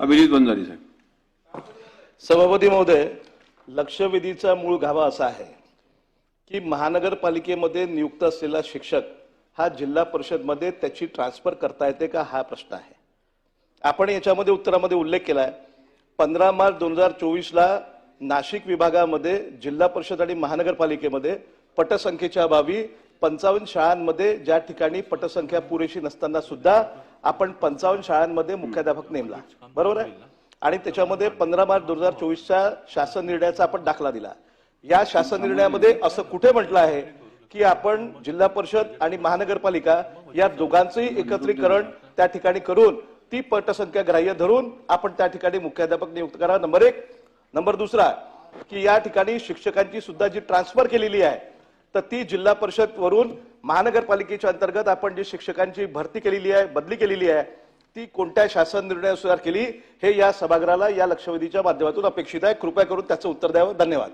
अभिजित बंजारी साहेब. सभापती महोदय लक्षवेधीचा मूळ गाभा असा आहे की महानगरपालिकेमध्ये नियुक्त असलेला शिक्षक हा जिल्हा परिषदमध्ये त्याची ट्रान्सफर करता येते का हा प्रश्न आहे. आपण याच्यामध्ये उत्तरामध्ये उल्लेख केला आहे पंधरा मार्च दोन हजार चोवीसला नाशिक विभागामध्ये जिल्हा परिषद आणि महानगरपालिकेमध्ये पटसंख्येच्या अभावी पंचावन्न शाळांमध्ये ज्या ठिकाणी पटसंख्या पुरेशी नसताना सुद्धा आपण पंचावन्न शाळांमध्ये मुख्याध्यापक नेमला. बरोबर आहे? आणि त्याच्यामध्ये पंधरा मार्च दोन हजार चोवीसच्या शासन निर्णयाचा आपण दाखला दिला. या शासन निर्णयामध्ये असं कुठे म्हटलं आहे की आपण जिल्हा परिषद आणि महानगरपालिका या दोघांचंही एकत्रीकरण त्या ठिकाणी करून ती पटसंख्या ग्राह्य धरून आपण त्या ठिकाणी मुख्याध्यापक नियुक्त करा नंबर एक. नंबर दुसरा की या ठिकाणी शिक्षकांची सुद्धा जी ट्रान्सफर केलेली आहे तर ती जिल्हा परिषद वरून महानगरपालिकेच्या अंतर्गत आपण जी शिक्षकांची भरती केलेली आहे बदली केलेली आहे ती कोणत्या शासन निर्णयानुसार केली हे या सभागृहाला या लक्षवेधीच्या माध्यमातून अपेक्षित आहे. कृपया करून त्याचं उत्तर द्यावं. धन्यवाद.